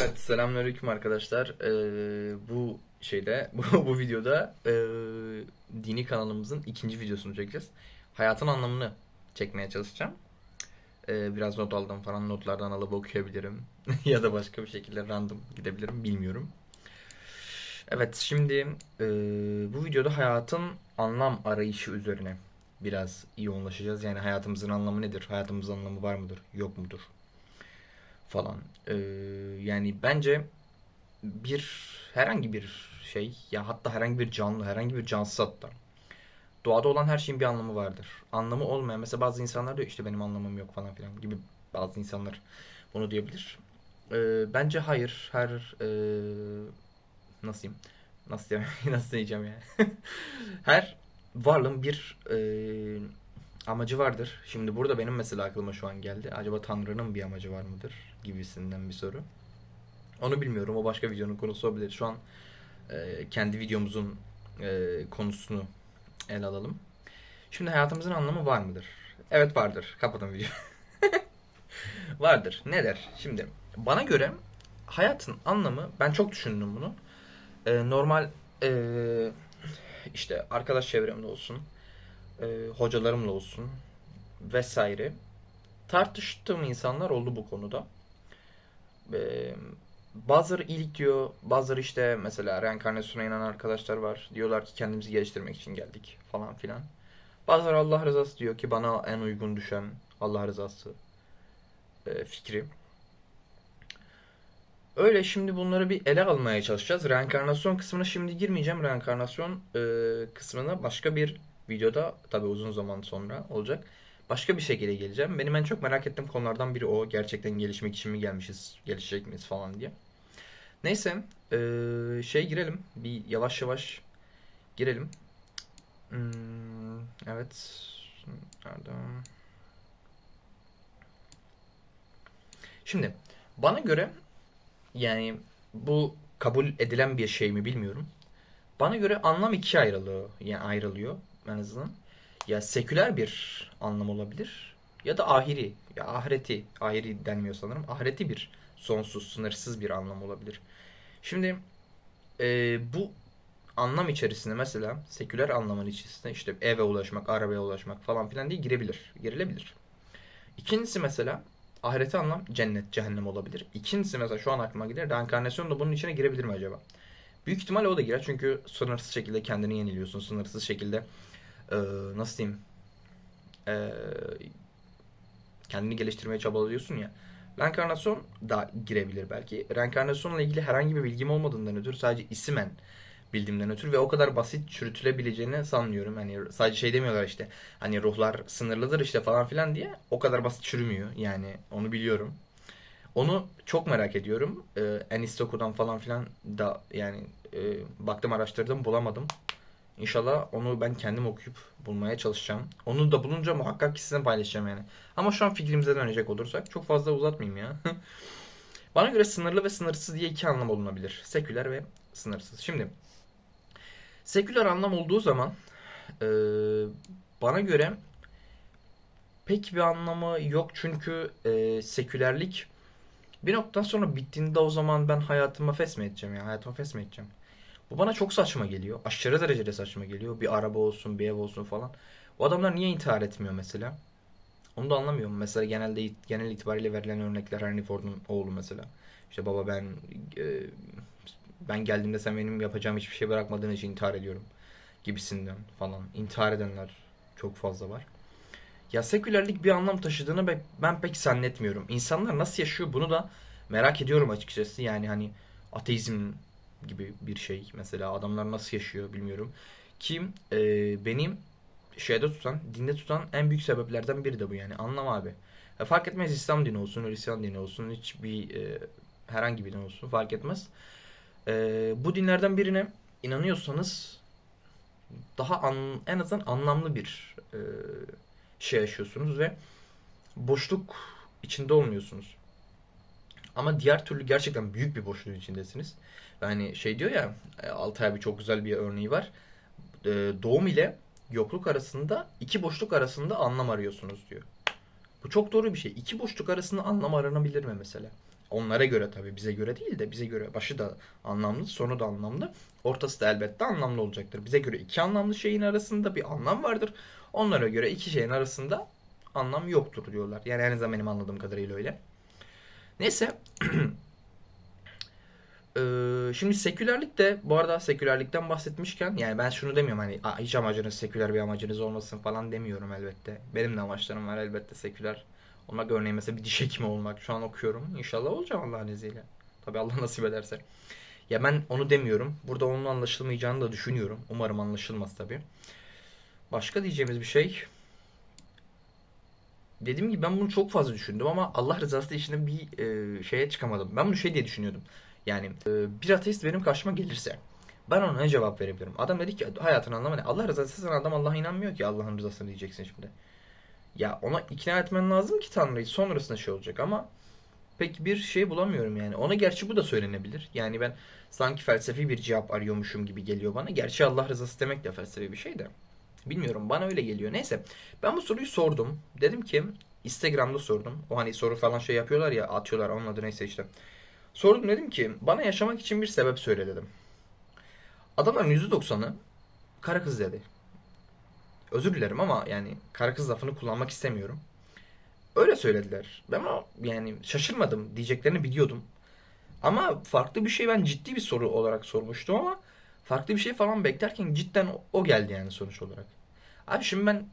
Evet, selamünaleyküm arkadaşlar. Ee, bu şeyde, bu, bu videoda ee, dini kanalımızın ikinci videosunu çekeceğiz. Hayatın anlamını çekmeye çalışacağım. Ee, biraz not aldım falan, notlardan alıp okuyabilirim. ya da başka bir şekilde random gidebilirim, bilmiyorum. Evet, şimdi ee, bu videoda hayatın anlam arayışı üzerine biraz yoğunlaşacağız. Yani hayatımızın anlamı nedir? Hayatımızın anlamı var mıdır? Yok mudur? Falan. Ee, yani bence bir herhangi bir şey ya hatta herhangi bir canlı, herhangi bir cansız hatta doğada olan her şeyin bir anlamı vardır. Anlamı olmayan mesela bazı insanlar diyor işte benim anlamım yok falan filan gibi bazı insanlar bunu diyebilir. Ee, bence hayır. Her e, nasıl? Nasıl diyeyim? nasıl diyeceğim ya? her varlığın bir e, amacı vardır. Şimdi burada benim mesela aklıma şu an geldi. Acaba Tanrı'nın bir amacı var mıdır? Gibisinden bir soru. Onu bilmiyorum. O başka videonun konusu olabilir. Şu an e, kendi videomuzun e, konusunu ele alalım. Şimdi hayatımızın anlamı var mıdır? Evet vardır. Kapatın videoyu. vardır. Ne der? Şimdi bana göre hayatın anlamı ben çok düşündüm bunu. E, normal e, işte arkadaş çevremde olsun e, hocalarımla olsun vesaire tartıştığım insanlar oldu bu konuda. E, bazıları iyilik diyor, bazıları işte mesela reenkarnasyona inanan arkadaşlar var. Diyorlar ki kendimizi geliştirmek için geldik falan filan. Bazıları Allah rızası diyor ki bana en uygun düşen Allah rızası fikri. Öyle şimdi bunları bir ele almaya çalışacağız. Reenkarnasyon kısmına şimdi girmeyeceğim. Reenkarnasyon kısmına başka bir videoda tabi uzun zaman sonra olacak. Başka bir şekilde geleceğim. Benim en çok merak ettiğim konulardan biri o. Gerçekten gelişmek için mi gelmişiz, gelişecek miyiz falan diye. Neyse, ee, şey girelim. Bir yavaş yavaş girelim. Hmm, evet. Nerede? Şimdi bana göre yani bu kabul edilen bir şey mi bilmiyorum. Bana göre anlam ikiye ayrılıyor. Yani ayrılıyor en azından. Ya seküler bir anlam olabilir ya da ahiri. Ya ahireti, ahiri denmiyor sanırım. Ahireti bir sonsuz, sınırsız bir anlam olabilir. Şimdi e, bu anlam içerisinde mesela seküler anlamın içerisinde işte eve ulaşmak, arabaya ulaşmak falan filan diye girebilir, girilebilir. İkincisi mesela ahireti anlam cennet, cehennem olabilir. İkincisi mesela şu an aklıma gelir reenkarnasyon da bunun içine girebilir mi acaba? Büyük ihtimalle o da girer çünkü sınırsız şekilde kendini yeniliyorsun. Sınırsız şekilde e, nasıl diyeyim e, kendini geliştirmeye çabalıyorsun ya. Reenkarnasyon da girebilir belki. Reenkarnasyonla ilgili herhangi bir bilgim olmadığından ötürü sadece isimen bildiğimden ötürü ve o kadar basit çürütülebileceğini sanmıyorum. Hani sadece şey demiyorlar işte hani ruhlar sınırlıdır işte falan filan diye o kadar basit çürümüyor yani onu biliyorum. Onu çok merak ediyorum. Ee, Enistoku'dan falan filan da yani e, baktım araştırdım bulamadım. İnşallah onu ben kendim okuyup bulmaya çalışacağım. Onu da bulunca muhakkak ki sizinle paylaşacağım yani. Ama şu an fikrimize dönecek olursak çok fazla uzatmayayım ya. Bana göre sınırlı ve sınırsız diye iki anlam olunabilir. Seküler ve sınırsız. Şimdi seküler anlam olduğu zaman e, bana göre pek bir anlamı yok çünkü e, sekülerlik bir noktadan sonra bittiğinde o zaman ben hayatıma fesme edeceğim ya. Hayatıma fesme edeceğim. Bu bana çok saçma geliyor. Aşırı derecede saçma geliyor. Bir araba olsun, bir ev olsun falan. O adamlar niye intihar etmiyor mesela? Onu da anlamıyorum. Mesela genelde genel itibariyle verilen örnekler Henry Ford'un oğlu mesela. İşte baba ben e, ben geldiğimde sen benim yapacağım hiçbir şey bırakmadığın için intihar ediyorum gibisinden falan. İntihar edenler çok fazla var. Ya sekülerlik bir anlam taşıdığını ben pek zannetmiyorum. İnsanlar nasıl yaşıyor bunu da merak ediyorum açıkçası. Yani hani ateizm gibi bir şey mesela adamlar nasıl yaşıyor bilmiyorum. Kim e, benim şeyde tutan, dinde tutan en büyük sebeplerden biri de bu yani. Anlam abi. E, fark etmez İslam dini olsun, Hristiyan dini olsun, hiçbir e, herhangi bir din olsun fark etmez. E, bu dinlerden birine inanıyorsanız daha an, en azından anlamlı bir e, şey yaşıyorsunuz ve boşluk içinde olmuyorsunuz. Ama diğer türlü gerçekten büyük bir boşluğun içindesiniz. Yani şey diyor ya e, Altay abi çok güzel bir örneği var. E, doğum ile yokluk arasında iki boşluk arasında anlam arıyorsunuz diyor. Bu çok doğru bir şey. İki boşluk arasında anlam aranabilir mi mesela? Onlara göre tabii bize göre değil de bize göre başı da anlamlı, sonu da anlamlı. Ortası da elbette anlamlı olacaktır. Bize göre iki anlamlı şeyin arasında bir anlam vardır. Onlara göre iki şeyin arasında anlam yoktur diyorlar. Yani en azından benim anladığım kadarıyla öyle. Neyse. Ee, şimdi sekülerlik de bu arada sekülerlikten bahsetmişken yani ben şunu demiyorum hani "Aa, hiç amacınız seküler bir amacınız olmasın falan demiyorum elbette. Benim de amaçlarım var elbette seküler olmak örneğin mesela bir diş hekimi olmak şu an okuyorum. İnşallah olacağım Allah'ın izniyle. Tabi Allah nasip ederse. Ya ben onu demiyorum. Burada onun anlaşılmayacağını da düşünüyorum. Umarım anlaşılmaz tabi. Başka diyeceğimiz bir şey dediğim gibi ben bunu çok fazla düşündüm ama Allah rızası için bir e, şeye çıkamadım. Ben bunu şey diye düşünüyordum. Yani e, bir ateist benim karşıma gelirse ben ona ne cevap verebilirim? Adam dedi ki hayatın anlamı ne? Allah rızası için adam Allah'a inanmıyor ki Allah'ın rızasını diyeceksin şimdi. Ya ona ikna etmen lazım ki Tanrı'yı sonrasında şey olacak ama pek bir şey bulamıyorum yani. Ona gerçi bu da söylenebilir. Yani ben sanki felsefi bir cevap arıyormuşum gibi geliyor bana. Gerçi Allah rızası demek de felsefi bir şey de. Bilmiyorum bana öyle geliyor. Neyse ben bu soruyu sordum. Dedim ki Instagram'da sordum. O hani soru falan şey yapıyorlar ya atıyorlar onun adı neyse işte. Sordum dedim ki bana yaşamak için bir sebep söyle dedim. Adamların %90'ı kara kız dedi. Özür dilerim ama yani kara kız lafını kullanmak istemiyorum. Öyle söylediler. Ben o yani şaşırmadım diyeceklerini biliyordum. Ama farklı bir şey ben ciddi bir soru olarak sormuştum ama farklı bir şey falan beklerken cidden o, geldi yani sonuç olarak. Abi şimdi ben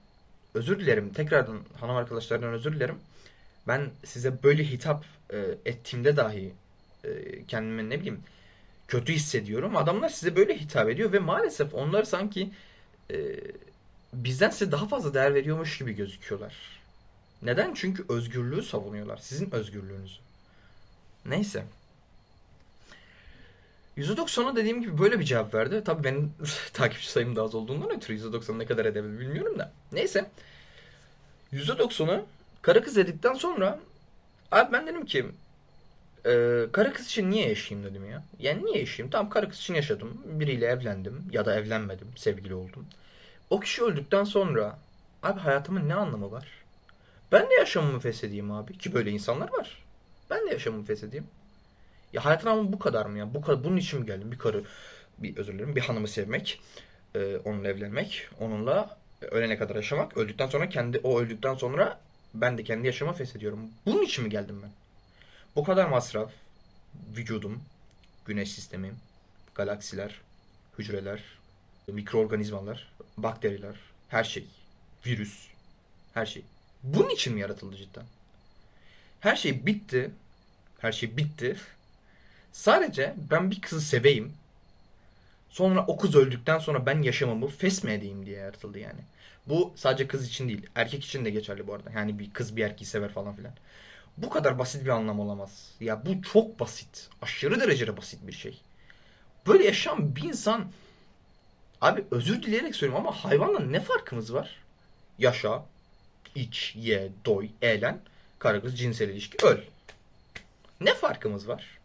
özür dilerim. Tekrardan hanım arkadaşlardan özür dilerim. Ben size böyle hitap e, ettiğimde dahi e, kendimi ne bileyim kötü hissediyorum. Adamlar size böyle hitap ediyor ve maalesef onlar sanki e, bizden size daha fazla değer veriyormuş gibi gözüküyorlar. Neden? Çünkü özgürlüğü savunuyorlar. Sizin özgürlüğünüzü. Neyse. %90'a dediğim gibi böyle bir cevap verdi. Tabii benim takipçi sayım daha az olduğundan ötürü %90 ne kadar edebilir bilmiyorum da. Neyse. %90'ı karı kız dedikten sonra abi ben dedim ki e, karı kız için niye yaşayayım dedim ya. Yani niye yaşayayım? Tamam karı kız için yaşadım. Biriyle evlendim ya da evlenmedim. Sevgili oldum. O kişi öldükten sonra abi hayatımın ne anlamı var? Ben de yaşamımı feshedeyim abi. Ki böyle insanlar var. Ben de yaşamımı feshedeyim. Ya hayatın anlamı bu kadar mı ya? Bu kadar bunun için mi geldim? Bir karı, bir özür dilerim, bir hanımı sevmek, e, onunla evlenmek, onunla ölene kadar yaşamak, öldükten sonra kendi o öldükten sonra ben de kendi yaşamımı feshediyorum. Bunun için mi geldim ben? Bu kadar masraf, vücudum, güneş sistemi, galaksiler, hücreler, mikroorganizmalar, bakteriler, her şey, virüs, her şey. Bunun için mi yaratıldı cidden? Her şey bitti. Her şey bitti. Sadece ben bir kızı seveyim. Sonra o kız öldükten sonra ben yaşamamı fesmedeyim diye yaratıldı yani. Bu sadece kız için değil. Erkek için de geçerli bu arada. Yani bir kız bir erkeği sever falan filan. Bu kadar basit bir anlam olamaz. Ya bu çok basit. Aşırı derecede basit bir şey. Böyle yaşayan bir insan abi özür dileyerek söylüyorum ama hayvanla ne farkımız var? Yaşa, iç, ye, doy, eğlen, karı kız cinsel ilişki, öl. Ne farkımız var?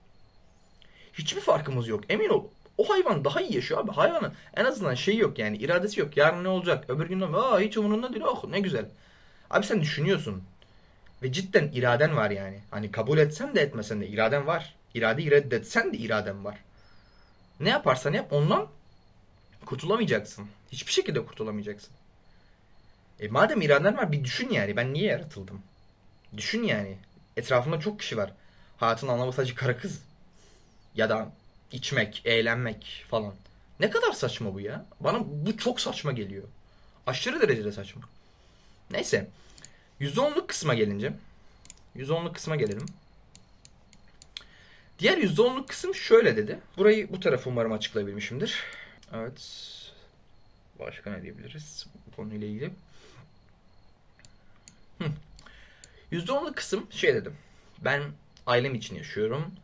Hiçbir farkımız yok. Emin ol. O hayvan daha iyi yaşıyor abi. Hayvanın en azından şeyi yok yani iradesi yok. Yarın ne olacak? Öbür gün ne Aa hiç umurunda değil. Oh ne güzel. Abi sen düşünüyorsun. Ve cidden iraden var yani. Hani kabul etsen de etmesen de iraden var. İradeyi reddetsen de iraden var. Ne yaparsan yap ondan kurtulamayacaksın. Hiçbir şekilde kurtulamayacaksın. E madem iraden var bir düşün yani. Ben niye yaratıldım? Düşün yani. Etrafımda çok kişi var. Hayatın anlamı sadece karı kız. Ya da içmek, eğlenmek falan. Ne kadar saçma bu ya. Bana bu çok saçma geliyor. Aşırı derecede saçma. Neyse. %10'luk kısma gelince. %10'luk kısma gelelim. Diğer %10'luk kısım şöyle dedi. Burayı bu tarafı umarım açıklayabilmişimdir. Evet. Başka ne diyebiliriz bu konuyla ilgili? Hı. %10'luk kısım şey dedim. Ben ailem için yaşıyorum.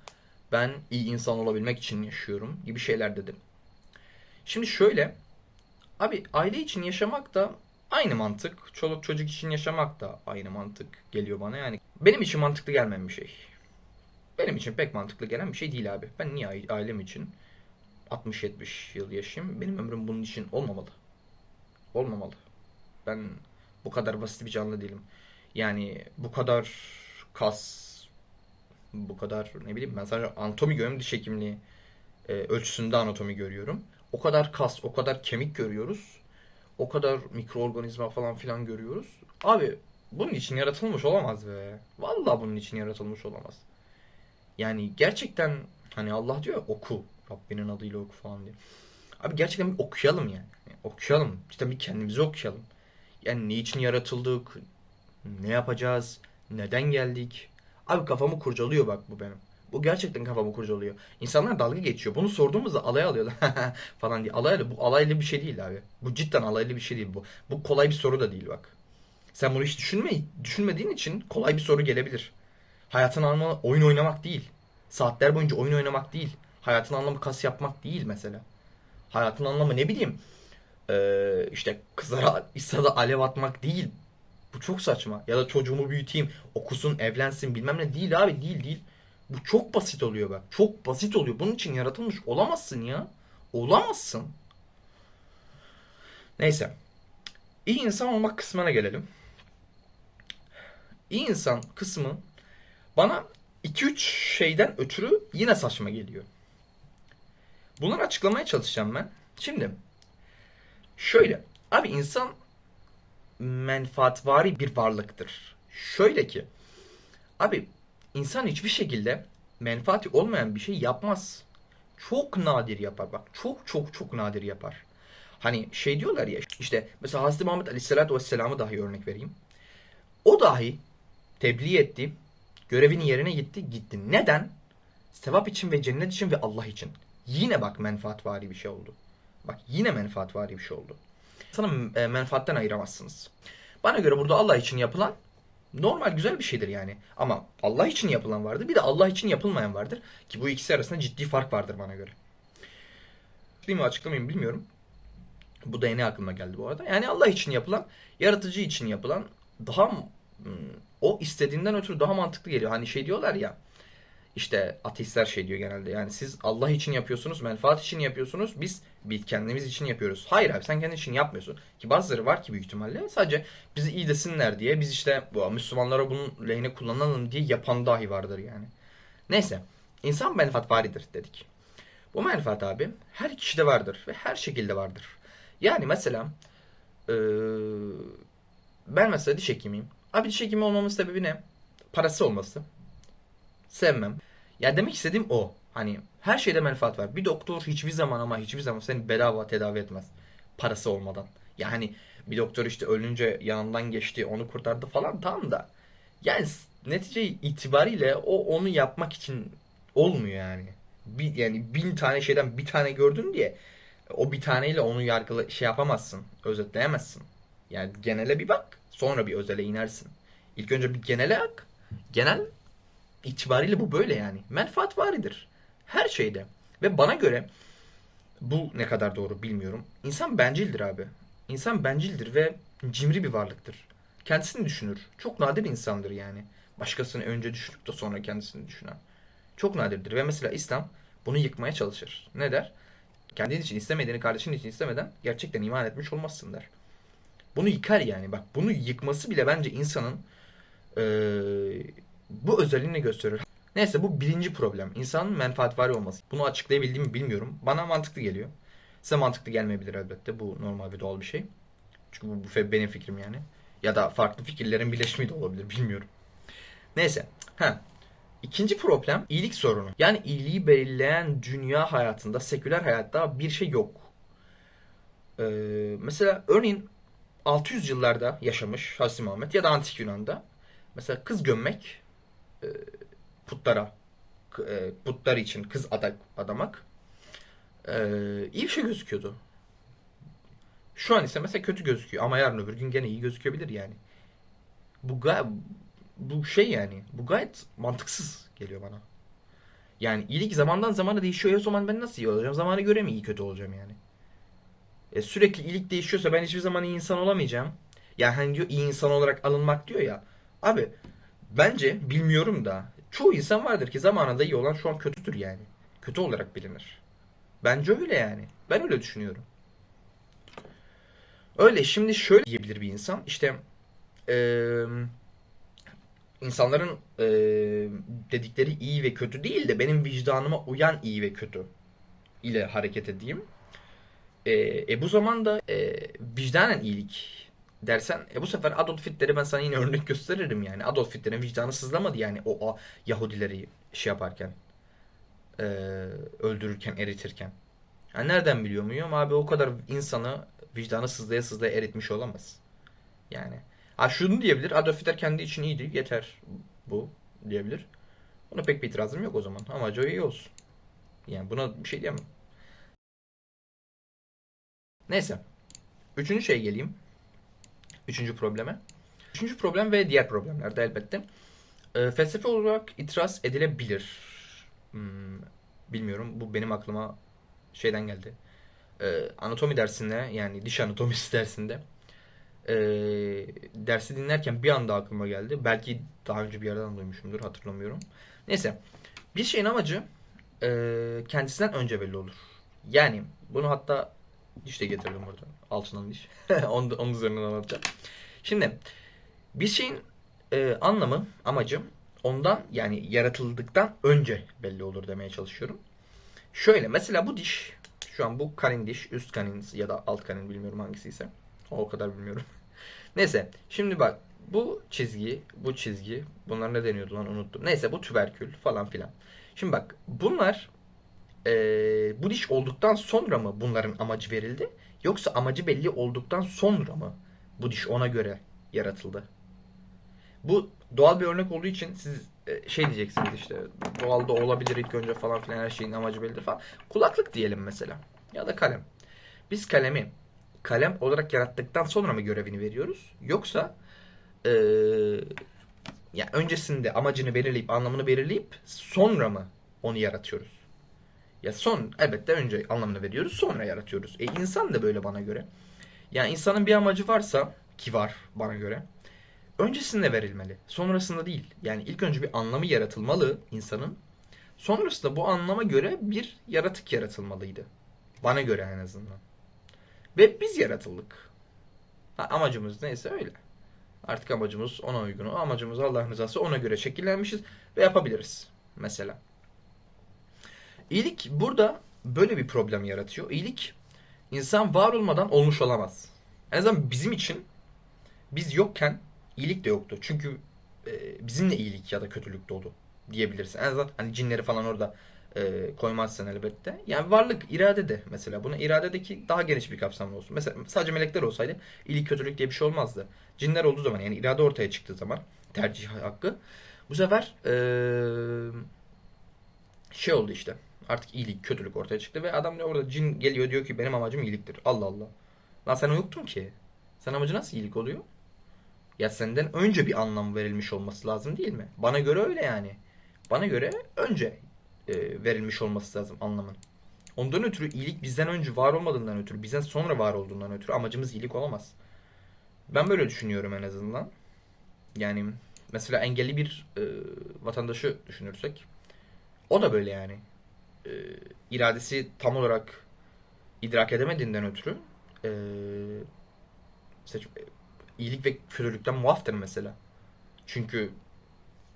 Ben iyi insan olabilmek için yaşıyorum gibi şeyler dedim. Şimdi şöyle. Abi aile için yaşamak da aynı mantık. Çoluk çocuk için yaşamak da aynı mantık geliyor bana. Yani benim için mantıklı gelmeyen bir şey. Benim için pek mantıklı gelen bir şey değil abi. Ben niye ailem için 60-70 yıl yaşayayım? Benim ömrüm bunun için olmamalı. Olmamalı. Ben bu kadar basit bir canlı değilim. Yani bu kadar kas, Bu kadar ne bileyim ben sadece anatomi görüyorum diş hekimliği e, ölçüsünde anatomi görüyorum. O kadar kas, o kadar kemik görüyoruz. O kadar mikroorganizma falan filan görüyoruz. Abi bunun için yaratılmış olamaz be. Vallahi bunun için yaratılmış olamaz. Yani gerçekten hani Allah diyor ya, oku. Rabbinin adıyla oku falan diye. Abi gerçekten bir okuyalım yani. Yani okuyalım. İşte bir kendimizi okuyalım. Yani ne için yaratıldık? Ne yapacağız? Neden geldik? Abi kafamı kurcalıyor bak bu benim. Bu gerçekten kafamı kurcalıyor. İnsanlar dalga geçiyor. Bunu sorduğumuzda alay alıyorlar falan diye. Alaylı bu alaylı bir şey değil abi. Bu cidden alaylı bir şey değil bu. Bu kolay bir soru da değil bak. Sen bunu hiç düşünme, düşünmediğin için kolay bir soru gelebilir. Hayatın anlamı oyun oynamak değil. Saatler boyunca oyun oynamak değil. Hayatın anlamı kas yapmak değil mesela. Hayatın anlamı ne bileyim ee, işte kızlara İsa'da alev atmak değil. Bu çok saçma. Ya da çocuğumu büyüteyim, okusun, evlensin bilmem ne değil abi değil değil. Bu çok basit oluyor bak. Çok basit oluyor. Bunun için yaratılmış olamazsın ya. Olamazsın. Neyse. İyi insan olmak kısmına gelelim. İyi insan kısmı bana 2-3 şeyden ötürü yine saçma geliyor. Bunları açıklamaya çalışacağım ben. Şimdi şöyle. Abi insan menfaatvari bir varlıktır. Şöyle ki abi insan hiçbir şekilde menfaati olmayan bir şey yapmaz. Çok nadir yapar bak. Çok çok çok nadir yapar. Hani şey diyorlar ya işte mesela Hazreti Muhammed Aleyhisselatü Vesselam'ı dahi örnek vereyim. O dahi tebliğ etti. Görevini yerine gitti. Gitti. Neden? Sevap için ve cennet için ve Allah için. Yine bak menfaatvari bir şey oldu. Bak yine menfaatvari bir şey oldu. Sana e, menfaatten ayıramazsınız. Bana göre burada Allah için yapılan normal güzel bir şeydir yani. Ama Allah için yapılan vardır. Bir de Allah için yapılmayan vardır. Ki bu ikisi arasında ciddi fark vardır bana göre. Değil mi açıklamayayım bilmiyorum. Bu da yeni aklıma geldi bu arada. Yani Allah için yapılan, yaratıcı için yapılan daha hmm, o istediğinden ötürü daha mantıklı geliyor. Hani şey diyorlar ya işte ateistler şey diyor genelde. Yani siz Allah için yapıyorsunuz, menfaat için yapıyorsunuz. Biz biz kendimiz için yapıyoruz. Hayır abi sen kendin için yapmıyorsun. Ki bazıları var ki büyük ihtimalle sadece bizi iyi desinler diye biz işte bu Müslümanlara bunun lehine kullanalım diye yapan dahi vardır yani. Neyse. insan menfaat varidir dedik. Bu menfaat abi her kişide vardır ve her şekilde vardır. Yani mesela eee, ben mesela diş hekimiyim. Abi diş hekimi olmamın sebebi ne? Parası olması. Sevmem. Ya demek istediğim o. Hani her şeyde menfaat var. Bir doktor hiçbir zaman ama hiçbir zaman seni bedava tedavi etmez. Parası olmadan. Yani bir doktor işte ölünce yanından geçti, onu kurtardı falan tamam da. Yani netice itibariyle o onu yapmak için olmuyor yani. Bir, yani bin tane şeyden bir tane gördün diye o bir taneyle onu yargıla şey yapamazsın, özetleyemezsin. Yani genele bir bak, sonra bir özele inersin. İlk önce bir genele bak. Genel itibariyle bu böyle yani. Menfaat varidir. Her şeyde. Ve bana göre bu ne kadar doğru bilmiyorum. İnsan bencildir abi. İnsan bencildir ve cimri bir varlıktır. Kendisini düşünür. Çok nadir insandır yani. Başkasını önce düşünüp de sonra kendisini düşünen. Çok nadirdir. Ve mesela İslam bunu yıkmaya çalışır. Ne der? Kendin için istemediğini kardeşin için istemeden gerçekten iman etmiş olmazsın der. Bunu yıkar yani. Bak bunu yıkması bile bence insanın eee, bu özelliğini gösterir. Neyse bu birinci problem. İnsanın menfaatvari olması. Bunu açıklayabildiğimi bilmiyorum. Bana mantıklı geliyor. Size mantıklı gelmeyebilir elbette. Bu normal ve doğal bir şey. Çünkü bu, bu benim fikrim yani. Ya da farklı fikirlerin birleşimi de olabilir. Bilmiyorum. Neyse. Ha. İkinci problem iyilik sorunu. Yani iyiliği belirleyen dünya hayatında, seküler hayatta bir şey yok. Ee, mesela örneğin 600 yıllarda yaşamış Hazreti Muhammed ya da Antik Yunan'da mesela kız gömmek e, putlara e, putlar için kız adak adamak e, iyi bir şey gözüküyordu. Şu an ise mesela kötü gözüküyor ama yarın öbür gün gene iyi gözükebilir yani. Bu bu şey yani bu gayet mantıksız geliyor bana. Yani iyilik zamandan zamana değişiyor. O zaman ben nasıl iyi olacağım? Zamana göre mi iyi kötü olacağım yani? E, sürekli iyilik değişiyorsa ben hiçbir zaman iyi insan olamayacağım. Yani hani diyor iyi insan olarak alınmak diyor ya. Abi bence bilmiyorum da çoğu insan vardır ki zamanında iyi olan şu an kötüdür yani. Kötü olarak bilinir. Bence öyle yani. Ben öyle düşünüyorum. Öyle şimdi şöyle diyebilir bir insan. İşte eee, insanların e, dedikleri iyi ve kötü değil de benim vicdanıma uyan iyi ve kötü ile hareket edeyim. E, e bu zaman da e, vicdanen iyilik dersen e bu sefer Adolf Hitler'e ben sana yine örnek gösteririm yani. Adolf Hitler'in vicdanı sızlamadı yani o, o Yahudileri şey yaparken e, öldürürken eritirken. Yani nereden biliyor muyum? Abi o kadar insanı vicdanı sızlaya sızlaya eritmiş olamaz. Yani. Ha şunu diyebilir. Adolf Hitler kendi için iyiydi. Yeter bu diyebilir. Buna pek bir itirazım yok o zaman. Amacı iyi olsun. Yani buna bir şey diyemem. Neyse. Üçüncü şeye geleyim. Üçüncü probleme. Üçüncü problem ve diğer problemlerde elbette. E, felsefe olarak itiraz edilebilir. Hmm, bilmiyorum. Bu benim aklıma şeyden geldi. E, anatomi dersinde yani diş anatomisi dersinde e, dersi dinlerken bir anda aklıma geldi. Belki daha önce bir yerden duymuşumdur hatırlamıyorum. Neyse. Bir şeyin amacı e, kendisinden önce belli olur. Yani bunu hatta diş de getirdim burada. Altından diş. onun, onun üzerinden anlatacağım. Şimdi bir şeyin e, anlamı, amacı ondan yani yaratıldıktan önce belli olur demeye çalışıyorum. Şöyle mesela bu diş şu an bu kanin diş, üst kanin ya da alt kanin bilmiyorum hangisi ise. O kadar bilmiyorum. Neyse şimdi bak bu çizgi, bu çizgi bunlar ne deniyordu lan unuttum. Neyse bu tüberkül falan filan. Şimdi bak bunlar e, bu diş olduktan sonra mı bunların amacı verildi? Yoksa amacı belli olduktan sonra mı bu diş ona göre yaratıldı? Bu doğal bir örnek olduğu için siz e, şey diyeceksiniz işte doğalda olabilir ilk önce falan filan her şeyin amacı bellidir falan. Kulaklık diyelim mesela ya da kalem. Biz kalemi kalem olarak yarattıktan sonra mı görevini veriyoruz? Yoksa e, ya öncesinde amacını belirleyip anlamını belirleyip sonra mı onu yaratıyoruz? Ya son elbette önce anlamını veriyoruz sonra yaratıyoruz. E insan da böyle bana göre. Yani insanın bir amacı varsa ki var bana göre. Öncesinde verilmeli. Sonrasında değil. Yani ilk önce bir anlamı yaratılmalı insanın. Sonrasında bu anlama göre bir yaratık yaratılmalıydı. Bana göre en azından. Ve biz yaratıldık. Ha, amacımız neyse öyle. Artık amacımız ona uygun. Amacımız Allah'ın rızası ona göre şekillenmişiz ve yapabiliriz. Mesela. İyilik burada böyle bir problem yaratıyor. İyilik insan var olmadan olmuş olamaz. En azından bizim için biz yokken iyilik de yoktu. Çünkü e, bizimle iyilik ya da kötülük dolu diyebilirsin. En azından hani cinleri falan orada e, koymazsan elbette. Yani varlık irade de mesela. Buna iradedeki daha geniş bir kapsamlı olsun. Mesela sadece melekler olsaydı iyilik kötülük diye bir şey olmazdı. Cinler olduğu zaman yani irade ortaya çıktığı zaman tercih hakkı bu sefer e, şey oldu işte. Artık iyilik, kötülük ortaya çıktı ve adam ne orada cin geliyor diyor ki benim amacım iyiliktir. Allah Allah. Lan sen yoktun ki. Sen amacı nasıl iyilik oluyor? Ya senden önce bir anlam verilmiş olması lazım değil mi? Bana göre öyle yani. Bana göre önce e, verilmiş olması lazım anlamın. Ondan ötürü iyilik bizden önce var olmadığından ötürü, bizden sonra var olduğundan ötürü amacımız iyilik olamaz. Ben böyle düşünüyorum en azından. Yani mesela engelli bir e, vatandaşı düşünürsek o da böyle yani. E, iradesi tam olarak idrak edemediğinden ötürü e, seç, iyilik ve kötülükten muaftır mesela. Çünkü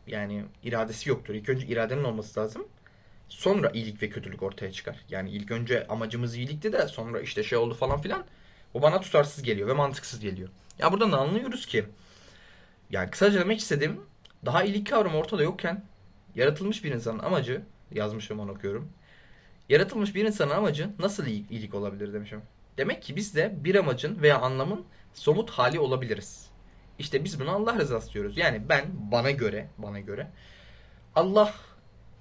yani iradesi yoktur. İlk önce iradenin olması lazım. Sonra iyilik ve kötülük ortaya çıkar. Yani ilk önce amacımız iyilikti de sonra işte şey oldu falan filan. O bana tutarsız geliyor ve mantıksız geliyor. Ya buradan da anlıyoruz ki yani kısaca demek istediğim daha iyilik kavramı ortada yokken yaratılmış bir insanın amacı yazmışım onu okuyorum. Yaratılmış bir insanın amacı nasıl iyilik olabilir demişim. Demek ki biz de bir amacın veya anlamın somut hali olabiliriz. İşte biz bunu Allah rızası diyoruz. Yani ben bana göre, bana göre Allah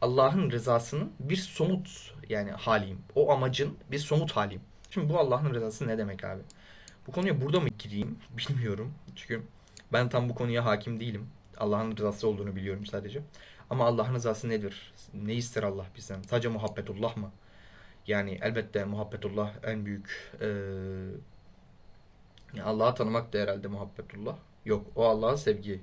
Allah'ın rızasının bir somut yani haliyim. O amacın bir somut haliyim. Şimdi bu Allah'ın rızası ne demek abi? Bu konuya burada mı gireyim bilmiyorum. Çünkü ben tam bu konuya hakim değilim. Allah'ın rızası olduğunu biliyorum sadece. Ama Allah'ın rızası nedir? Ne ister Allah bizden? Sadece muhabbetullah mı? Yani elbette muhabbetullah en büyük ee, Allah'ı tanımak da herhalde muhabbetullah. Yok o Allah'a sevgi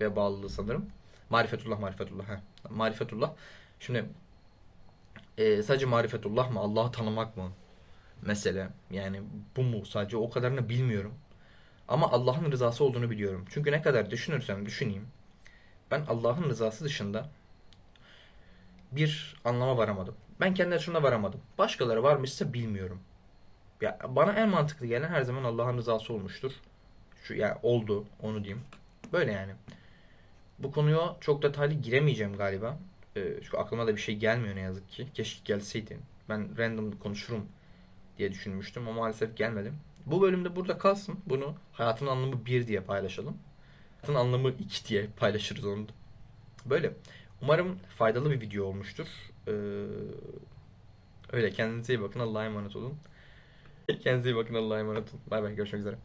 ve bağlılığı sanırım. Marifetullah, marifetullah. Heh. Marifetullah. Şimdi e, sadece marifetullah mı? Allah'ı tanımak mı? Mesele. Yani bu mu? Sadece o kadarını bilmiyorum. Ama Allah'ın rızası olduğunu biliyorum. Çünkü ne kadar düşünürsem düşüneyim. Ben Allah'ın rızası dışında bir anlama varamadım. Ben kendi açımda varamadım. Başkaları varmışsa bilmiyorum. Ya bana en mantıklı gelen her zaman Allah'ın rızası olmuştur. Şu ya oldu onu diyeyim. Böyle yani. Bu konuya çok detaylı giremeyeceğim galiba. Ee, çünkü aklıma da bir şey gelmiyor ne yazık ki. Keşke gelseydi. Ben random konuşurum diye düşünmüştüm ama maalesef gelmedim. Bu bölümde burada kalsın. Bunu hayatın anlamı 1 diye paylaşalım. Hayatın anlamı 2 diye paylaşırız onu da. Böyle. Umarım faydalı bir video olmuştur. Ee, öyle kendinize iyi bakın. Allah'a emanet olun. kendinize iyi bakın. Allah'a emanet olun. Bay bay. Görüşmek üzere.